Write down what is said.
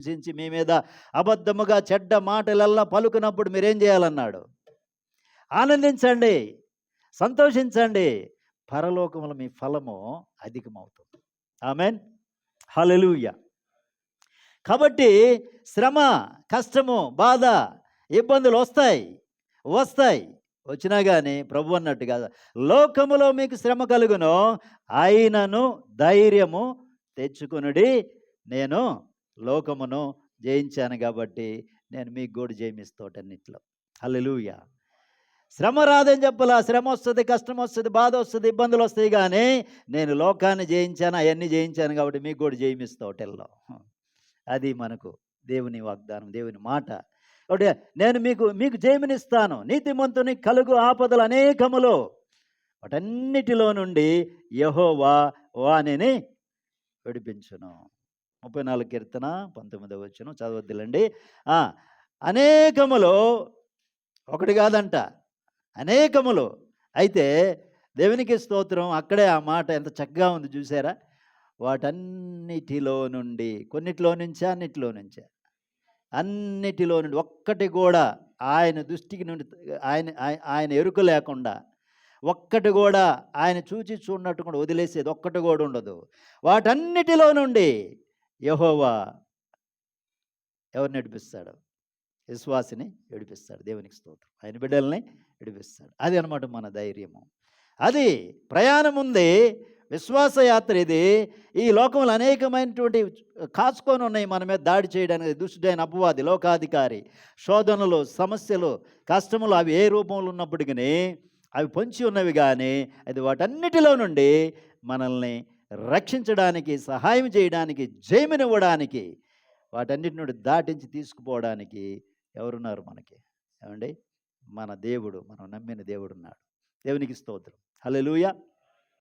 హింసించి మీ మీద అబద్ధముగా చెడ్డ మాటలల్లా పలుకునప్పుడు మీరేం చేయాలన్నాడు? ఆనందించండి సంతోషించండి. పరలోకముల మీ ఫలము అధికమవుతుంది. ఆమెన్. హలలుయ కాబట్టి శ్రమ కష్టము బాధ ఇబ్బందులు వస్తాయి వస్తాయి. వచ్చినా కానీ ప్రభు అన్నట్టుగా లోకములో మీకు శ్రమ కలుగును అయినను ధైర్యము తెచ్చుకునుడి నేను లోకమును జయించాను కాబట్టి నేను మీకు కూడా జయమిస్తోటన్నిట్లో హల్లెలూయ. శ్రమ రాదని చెప్పలా. శ్రమ వస్తుంది కష్టం వస్తుంది బాధ వస్తుంది ఇబ్బందులు వస్తాయి కానీ నేను లోకాన్ని జయించాను అవన్నీ జయించాను కాబట్టి మీకు కూడా జయమిస్తా హోటల్లో అది మనకు దేవుని వాగ్దానం దేవుని మాట. కాబట్టి నేను మీకు మీకు జయమినిస్తాను. నీతిమంతుని కలుగు ఆపదలు అనేకములు. వాటన్నిటిలో నుండి యహోవా వాణిని విడిపించును. ముప్పై నాలుగు కీర్తన పంతొమ్మిదవ వచ్చిన చదవద్దులండి. అనేకములో అనేకములు ఒకటి కాదంట. అనేకములు. అయితే దేవునికి స్తోత్రం అక్కడే ఆ మాట ఎంత చక్కగా ఉంది చూసారా? వాటన్నిటిలో నుండి కొన్నిటిలో నుంచే అన్నిటిలో నుంచే. అన్నిటిలో నుండి ఒక్కటి కూడా ఆయన దృష్టికి నుండి ఆయన ఆయన ఎరుక లేకుండా ఒక్కటి కూడా ఆయన చూచి చూడనట్టు కూడా వదిలేసేది ఒక్కటి కూడా ఉండదు. వాటన్నిటిలో నుండి యహోవా ఎవరు నడిపిస్తాడు? విశ్వాసిని విడిపిస్తాడు దేవునికి స్తోత్రం. ఆయన బిడ్డల్ని విడిపిస్తాడు అది అనమాట మన ధైర్యము. అది ప్రయాణం ఉంది విశ్వాసయాత్ర ఇది. ఈ లోకంలో అనేకమైనటువంటి కాచుకొని ఉన్నాయి మన మీద దాడి చేయడానికి. దుష్టుడైన అపవాది లోకాధికారి శోధనలు సమస్యలు కష్టములు అవి ఏ రూపంలో ఉన్నప్పటికీ అవి పొంచి ఉన్నవి కానీ అది వాటన్నిటిలో నుండి మనల్ని రక్షించడానికి సహాయం చేయడానికి జయమినివ్వడానికి వాటన్నిటి నుండి దాటించి తీసుకుపోవడానికి ఎవరున్నారు మనకి? ఏమండి? మన దేవుడు మనం నమ్మిన దేవుడు ఉన్నాడు దేవునికి స్తోత్రం. హలో